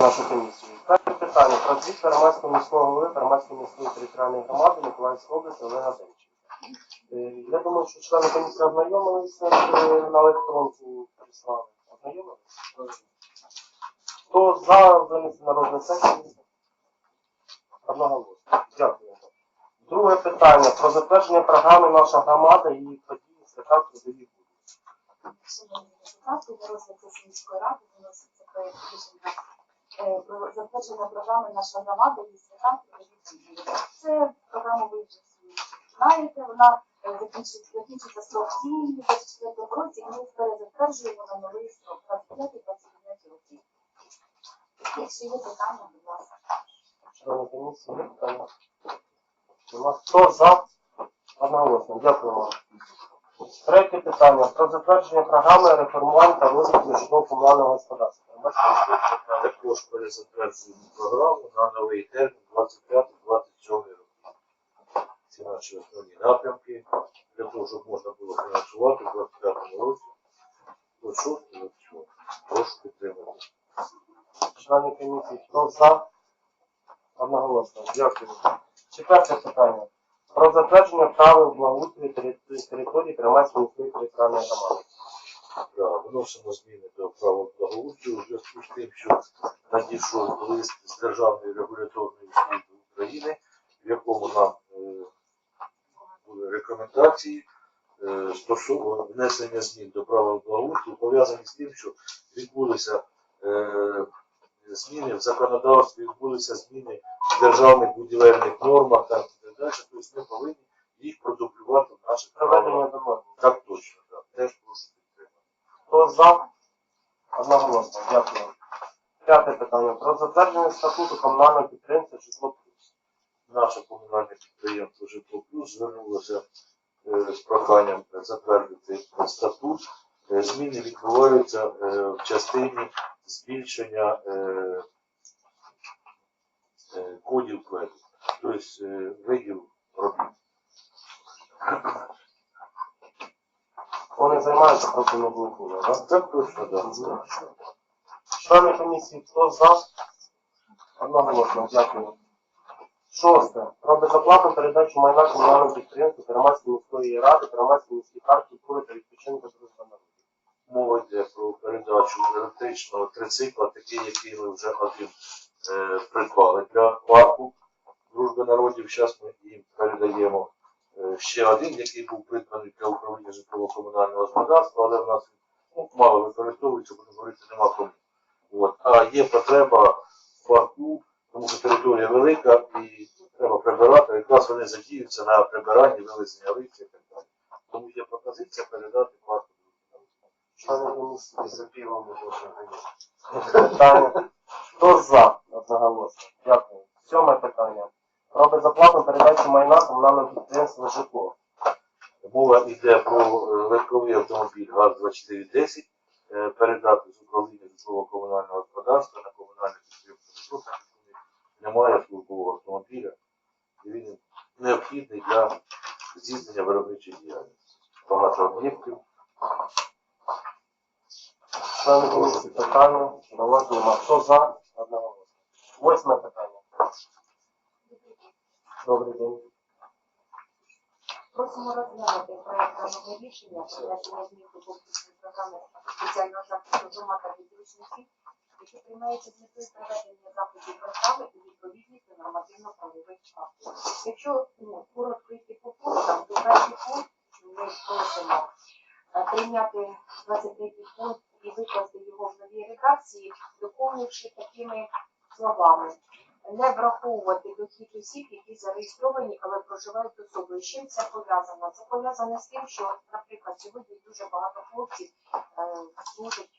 нашу комісію. Перше питання про звіт громадського міського голови громадської міської територіальної громади Миколаївської області Олега Демченка. Е, Я думаю, що члени комісії ознайомилися е, на електронку прислали. Ознайомилися? Хто за винесення на розгляд сесії? Одноголосно. Дякую. Друге питання про затвердження програми наша громада і її події свята трудові будуть. Шановні депутати, на розгляд міської ради виноситься проєкт рішення про затвердження програми наша громада і свята Це програму ви вже знаєте, вона е, закінчиться, строк дії в 24 році, і ми перезатверджуємо на новий строк 25-29 років. Якщо є питання, будь ласка. Члени комісії, питання? Хто за? Одноголосно. Дякую вам. Третє питання про затвердження програми реформування та розвитку житлово-комунального господарства. Також перезатверджуємо програму на новий термін 25-27 роки. Ці наші основні напрямки для того, щоб можна було фінансувати в 25 році. Що, от що. Прошу підтримати. члени комісії, хто за? Одноголосно. Дякую. Четверте питання. Про затвердження правил благоустрою території громадської територіальної громади. Да, вносимо зміни до правил благоустрою у зв'язку з тим, що надійшов лист з Державної регуляторної служби України, в якому нам е, були рекомендації е, стосовно внесення змін до правил благоустрою, пов'язані з тим, що відбулися е, зміни в законодавстві, відбулися зміни в державних будівельних нормах та так далі. Тобто ми повинні їх продублювати в наших правилах. Так точно, так. Теж прошу. Хто за? Одноголосно. Дякую. П'яте питання. Про затвердження статуту комунального підприємства число плюс. наше комунальне підприємство Житло Плюс звернулося е, з проханням затвердити статут. Е, Зміни відбуваються е, в частині збільшення кодів кведу, тобто е, видів робіт. Вони займаються проти не блокує, так? Так точно, так. Члени комісії, хто за? Одноголосно. Дякую. Шосте. Про безоплатну передачу майна комунальному підприємству Громадської міської ради, Громадської міської парку культури та відпочинку дружба народу. Мова йде про передачу електричного трицикла, такий, який ми вже один е, придбали для парку Дружби народів. Зараз ми їм передаємо е, ще один, який був придбаний для управління житлово-комунального господарства, але в нас ну, мало використовується, будемо говорити, нема кому. От. А є потреба в парку, тому що територія велика і треба прибирати. Якраз вони задіються на прибиранні, вивезення листя і так далі. Тому є пропозиція передати парку. За півом Питання. Хто за? Одноголосно. Дякую. Сьоме питання. Про безоплатну передачу майна комунальному підприємству житло. Мова йде про е, легковий автомобіль ГАЗ-2410, е, передати з управління житлово-комунального господарства на комунальне підприємство немає службового автомобіля, і він необхідний для здійснення виробничої діяльності. Багато об'єктів. Члени комісії питання. Доложуємо. Хто за? Рішення внесення змін до комплексної програми спеціального захисту громад та підручників, які приймаються з метою проведення заходів програми і відповідність нормативно-правових актів. Якщо ну, коротко йти по пунктам, то перший пункт ми просимо е, прийняти 23 пункт і викласти його в новій редакції, доповнивши такими словами не враховувати дохід осіб, зареєстровані, але проживають особою. З чим це пов'язано? Це пов'язано з тим, що, наприклад, сьогодні дуже багато хлопців е, служать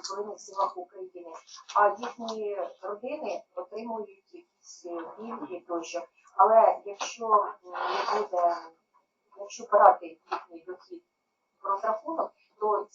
в Збройних силах України, а їхні родини отримують якісь пільги тощо. Але якщо не буде, якщо брати їхній дохід в розрахунок, то